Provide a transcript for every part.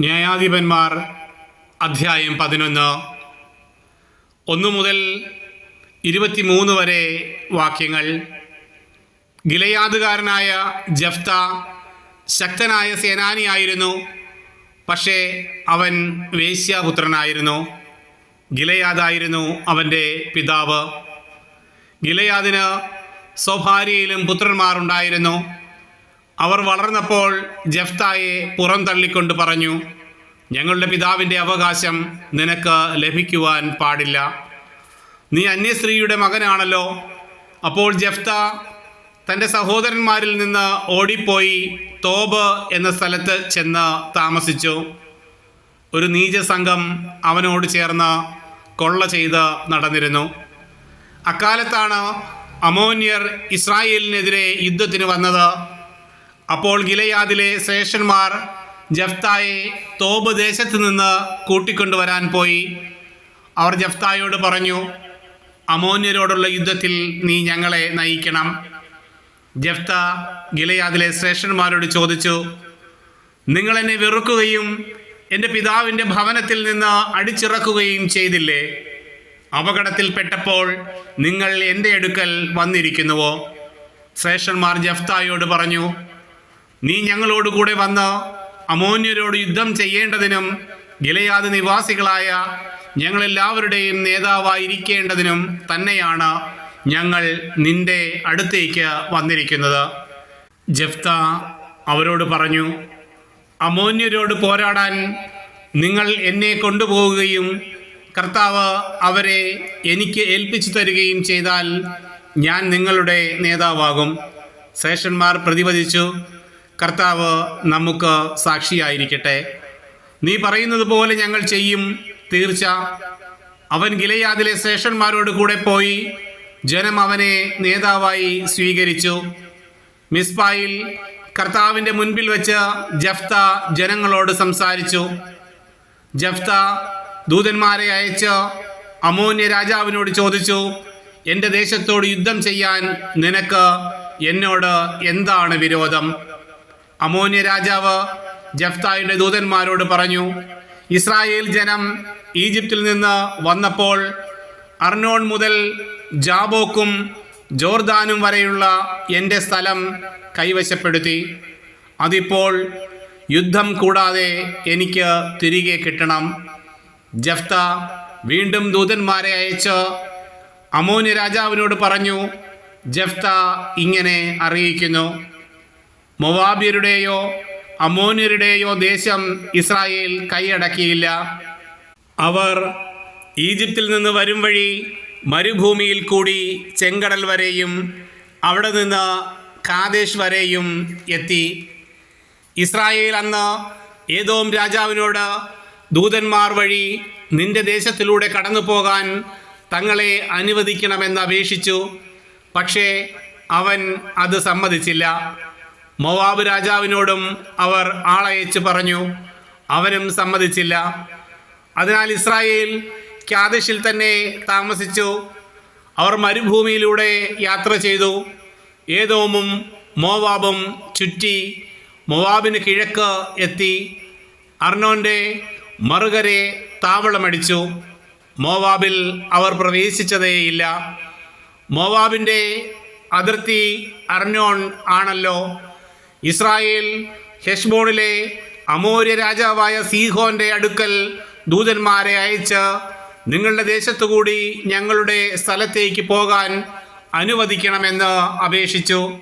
ന്യായാധിപന്മാർ അധ്യായം പതിനൊന്ന്. ഒന്ന് മുതൽ ഇരുപത്തിമൂന്ന് വരെ വാക്യങ്ങൾ. ഗിലയാദുകാരനായ ജഫ്ത ശക്തനായ സേനാനിയായിരുന്നു പക്ഷേ അവൻ വേശ്യാപുത്രനായിരുന്നു. ഗിലയാദായിരുന്നു അവന്റെ പിതാവ്. ഗിലയാദിന് സ്വഭാര്യയിലും പുത്രന്മാരുണ്ടായിരുന്നു. അവർ വളർന്നപ്പോൾ ജഫ്തായെ പുറന്തള്ളിക്കൊണ്ട് പറഞ്ഞു ഞങ്ങളുടെ പിതാവിന്റെ അവകാശം നിനക്ക് ലഭിക്കുവാൻ പാടില്ല. നീ അന്യസ്ത്രീയുടെ മകനാണല്ലോ. അപ്പോൾ ജഫ്ത തന്റെ സഹോദരന്മാരിൽ നിന്ന് ഓടിപ്പോയി തോബ് എന്ന സ്ഥലത്ത് ചെന്ന് താമസിച്ചു. ഒരു നീച സംഘം അവനോട് ചേർന്ന് കൊള്ള ചെയ്ത് നടന്നിരുന്നു. അക്കാലത്താണ് അമോന്യർ ഇസ്രായേലിനെതിരെ യുദ്ധത്തിന് വന്നത്. അപ്പോൾ ഗിലയാദിലെ ശ്രേഷ്ഠന്മാർ ജഫ്തായെ തോബ് ദേശത്ത് നിന്ന് കൂട്ടിക്കൊണ്ടുവരാൻ പോയി. അവർ ജഫ്തായോട് പറഞ്ഞു അമോന്യരോടുള്ള യുദ്ധത്തിൽ നീ ഞങ്ങളെ നയിക്കണം. ജഫ്ത ഗിലയാദിലെ ശ്രേഷ്ഠന്മാരോട് ചോദിച്ചു നിങ്ങൾ എന്നെ വെറുക്കുകയും എന്റെ പിതാവിന്റെ ഭവനത്തിൽ നിന്ന് അടിച്ചിറക്കുകയും ചെയ്തില്ലേ? അപകടത്തിൽപ്പെട്ടപ്പോൾ നിങ്ങൾ എന്റെ അടുക്കൽ വന്നിരിക്കുന്നുവോ? ശ്രേഷ്ഠന്മാർ ജഫ്തായോട് പറഞ്ഞു നീ ഞങ്ങളോട് കൂടെ വന്ന് അമോന്യരോട് യുദ്ധം ചെയ്യേണ്ടതിനും ഗിലയാദ് നിവാസികളായ ഞങ്ങളെല്ലാവരുടെയും നേതാവായിരിക്കേണ്ടതിനും തന്നെയാണ് ഞങ്ങൾ നിന്റെ അടുത്തേക്ക് വന്നിരിക്കുന്നത്. ജഫ്ത അവരോട് പറഞ്ഞു അമോന്യരോട് പോരാടാൻ നിങ്ങൾ എന്നെ കൊണ്ടുപോവുകയും കർത്താവ് അവരെ എനിക്ക് ഏൽപ്പിച്ചു തരികയും ചെയ്താൽ ഞാൻ നിങ്ങളുടെ നേതാവാകും. ശേഷന്മാർ പ്രതിവദിച്ചു കർത്താവ് നമുക്ക് സാക്ഷിയായിരിക്കട്ടെ. നീ പറയുന്നത് പോലെ ഞങ്ങൾ ചെയ്യും. തീർച്ച. അവൻ ഗിലയാദിലെ ശേഷന്മാരോട് കൂടെ പോയി ജനം അവനെ നേതാവായി സ്വീകരിച്ചു. മിസ്ബായിൽ കർത്താവിന്റെ മുൻപിൽ വെച്ച് ജഫ്ത ജനങ്ങളോട് സംസാരിച്ചു. ജഫ്ത ദൂതന്മാരെ അയച്ച് അമോന്യ രാജാവിനോട് ചോദിച്ചു എന്റെ ദേശത്തോട് യുദ്ധം ചെയ്യാൻ നിനക്ക് എന്നോട് എന്താണ് വിരോധം? അമോന്യ രാജാവ് ജഫ്തായുടെ ദൂതന്മാരോട് പറഞ്ഞു ഇസ്രായേൽ ജനം ഈജിപ്തിൽ നിന്ന് വന്നപ്പോൾ അർണോൺ മുതൽ ജാബോക്കും ജോർദാനും വരെയുള്ള എന്റെ സ്ഥലം കൈവശപ്പെടുത്തി. അതിപ്പോൾ യുദ്ധം കൂടാതെ എനിക്ക് തിരികെ കിട്ടണം. ജഫ്ത വീണ്ടും ദൂതന്മാരെ അയച്ച് അമോന്യ രാജാവിനോട് പറഞ്ഞു ജഫ്ത ഇങ്ങനെ അറിയിക്കുന്നു മൊവാബിയരുടെയോ അമോന്യരുടെയോ ദേശം ഇസ്രായേൽ കൈയടക്കിയില്ല. അവർ ഈജിപ്തിൽ നിന്ന് വരും വഴി മരുഭൂമിയിൽ കൂടി ചെങ്കടൽ വരെയും അവിടെ നിന്ന് കാദേശ് വരെയും എത്തി. ഇസ്രായേൽ അന്ന് ഏതോം രാജാവിനോട് ദൂതന്മാർ വഴി നിന്റെ ദേശത്തിലൂടെ കടന്നു പോകാൻ തങ്ങളെ അനുവദിക്കണമെന്ന് അപേക്ഷിച്ചു. പക്ഷേ അവൻ അത് സമ്മതിച്ചില്ല. മൊവാബ് രാജാവിനോടും അവർ ആളയച്ച് പറഞ്ഞു അവനും സമ്മതിച്ചില്ല. അതിനാൽ ഇസ്രായേൽ ക്യാദശിൽ തന്നെ താമസിച്ചു. അവർ മരുഭൂമിയിലൂടെ യാത്ര ചെയ്തു. ഏതോമും മോവാബും ചുറ്റി മൊവാബിന് കിഴക്ക് എത്തി. അർണോന്റെ മറുകരെ താവളമടിച്ചു. മോവാബിൽ അവർ പ്രവേശിച്ചതേയില്ല. മോവാബിന്റെ അതിർത്തി അർണോൺ ആണല്ലോ. ഇസ്രായേൽ ഹെഷ്ബോണിലെ അമോര്യ രാജാവായ സീഹോന്റെ അടുക്കൽ ദൂതന്മാരെ അയച്ച് നിങ്ങളുടെ ദേശത്തുകൂടി ഞങ്ങളുടെ സ്ഥലത്തേക്ക് പോകാൻ അനുവദിക്കണമെന്ന് അപേക്ഷിച്ചു.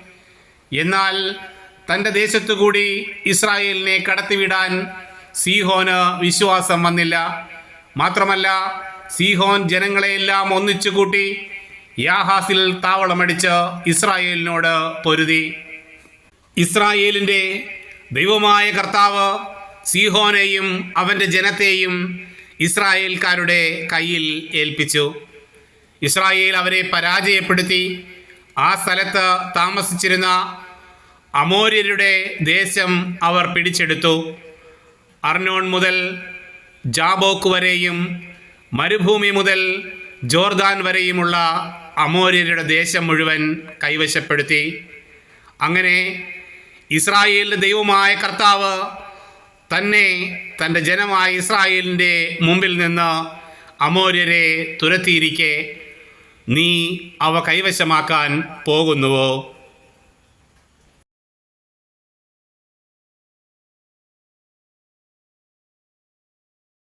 എന്നാൽ തന്റെ ദേശത്തുകൂടി ഇസ്രായേലിനെ കടത്തിവിടാൻ സീഹോന് വിശ്വാസം വന്നില്ല. മാത്രമല്ല സീഹോൻ ജനങ്ങളെയെല്ലാം ഒന്നിച്ചു കൂട്ടി യാഹാസിൽ താവളമടിച്ച് ഇസ്രായേലിനോട് പൊരുതി. ഇസ്രായേലിന്റെ ദൈവമായ കർത്താവ് സീഹോനെയും അവന്റെ ജനത്തെയും ഇസ്രായേൽക്കാരുടെ കയ്യിൽ ഏൽപ്പിച്ചു. ഇസ്രായേൽ അവരെ പരാജയപ്പെടുത്തി. ആ സ്ഥലത്ത് താമസിച്ചിരുന്ന അമോര്യരുടെ ദേശം അവർ പിടിച്ചെടുത്തു. അർണോൺ മുതൽ ജാബോക്ക് വരെയും മരുഭൂമി മുതൽ ജോർദാൻ വരെയുമുള്ള അമോര്യരുടെ ദേശം മുഴുവൻ കൈവശപ്പെടുത്തി. അങ്ങനെ ഇസ്രായേലിന്റെ ദൈവമായ കർത്താവ് തന്നെ തന്റെ ജനമായ ഇസ്രായേലിന്റെ മുമ്പിൽ നിന്ന് അമോര്യരെ തുരത്തിയിരിക്കെ നീ അവ കൈവശമാക്കാൻ പോകുന്നുവോ?